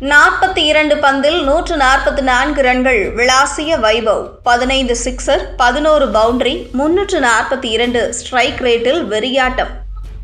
நாற்பத்தி இரண்டு பந்தில் நூற்று நாற்பத்தி நான்கு ரன்கள் விளாசிய வைபவ். பதினைந்து சிக்சர் பதினோரு பவுண்டரி முன்னூற்று நாற்பத்தி இரண்டு ஸ்ட்ரைக் ரேட்டில் வெறியாட்டம்.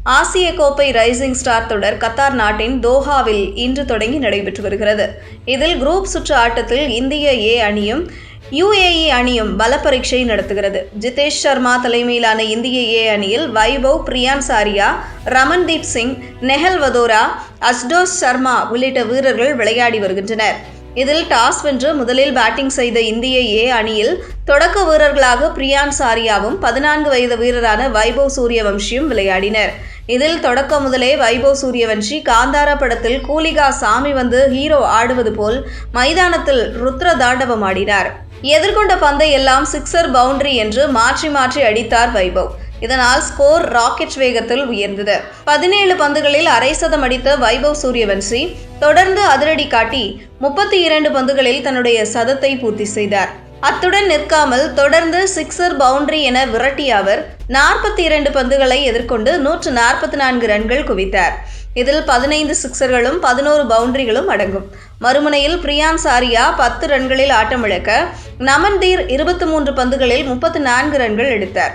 ஆசிய கோப்பை ரைசிங் ஸ்டார் தொடர் கத்தார் நாட்டின் தோஹாவில் இன்று தொடங்கி நடைபெற்று வருகிறது. இதில் குரூப் சுற்று ஆட்டத்தில் இந்திய ஏ அணியும் யுஏஇ அணியும் பல பரீட்சை நடத்துகிறது. ஜிதேஷ் சர்மா தலைமையிலான இந்திய ஏ அணியில் வைபவ் பிரியான் சாரியா ரமன்தீப் சிங் நெஹல் வதோரா அஸ்டோஸ் சர்மா உள்ளிட்ட வீரர்கள் விளையாடி வருகின்றனர். இதில் டாஸ் வென்று முதலில் பேட்டிங் செய்த இந்திய ஏ அணியில் தொடக்க வீரர்களாக பிரியான் சாரியாவும் பதினான்கு வயது வீரரான வைபவ் சூரியவம்சியும் விளையாடினர். இதில் தொடக்க முதலே வைபவ் சூரியவன்ஷி காந்தாரா படத்தில் கூலிகா சாமி வந்து ஹீரோ ஆடுவது போல் மைதானத்தில் ருத்ர தாண்டவம் ஆடினார். எதிர்கொண்ட பந்தை எல்லாம் சிக்ஸர் பவுண்டரி என்று மாற்றி மாற்றி அடித்தார் வைபவ். இதனால் ஸ்கோர் ராக்கெட் வேகத்தில் உயர்ந்தது. பதினேழு பந்துகளில் அரை சதம் அடித்த வைபவ் சூரியவன்சி தொடர்ந்து அதிரடி காட்டி முப்பத்தி இரண்டு பந்துகளில் தன்னுடைய சதத்தை பூர்த்தி செய்தார். அத்துடன் நிற்காமல் தொடர்ந்து சிக்ஸர் பவுண்டரி என விரட்டிய அவர் நாற்பத்தி இரண்டு பந்துகளை எதிர்கொண்டு நூற்று நாற்பத்தி நான்கு ரன்கள் குவித்தார். இதில் பதினைந்து சிக்சர்களும் பதினோரு பவுண்டரிகளும் அடங்கும். மறுமுனையில் பிரியான் சாரியா பத்து ரன்களில் ஆட்டமிழக்க நமன்தீர் இருபத்தி மூன்று பந்துகளில் முப்பத்தி நான்கு ரன்கள் எடுத்தார்.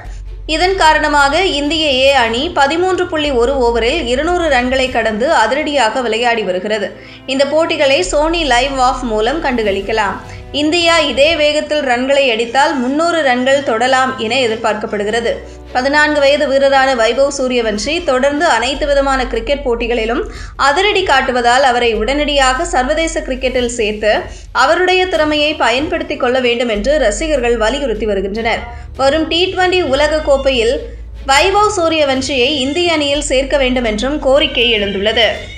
இதன் காரணமாக இந்திய ஏ அணி பதிமூன்று புள்ளி ஒரு ஓவரில் இருநூறு ரன்களை கடந்து அதிரடியாக விளையாடி வருகிறது. இந்த போட்டிகளை சோனி லைவ் ஆஃப் மூலம் கண்டுகளிக்கலாம். இந்தியா இதே வேகத்தில் ரன்களை அடித்தால் முன்னூறு ரன்கள் தொடலாம் என எதிர்பார்க்கப்படுகிறது. பதினான்கு வயது வீரரான வைபவ் சூரியவன்ஷி தொடர்ந்து அனைத்து விதமான கிரிக்கெட் போட்டிகளிலும் அதிரடி காட்டுவதால் அவரை உடனடியாக சர்வதேச கிரிக்கெட்டில் சேர்த்து அவருடைய திறமையை பயன்படுத்திக் கொள்ள வேண்டும் என்று ரசிகர்கள் வலியுறுத்தி வருகின்றனர். வரும் டி டுவெண்டி உலக கோப்பையில் வைபவ் சூரியவன்ஷியை இந்திய அணியில் சேர்க்க வேண்டும் என்றும் கோரிக்கை எழுந்துள்ளது.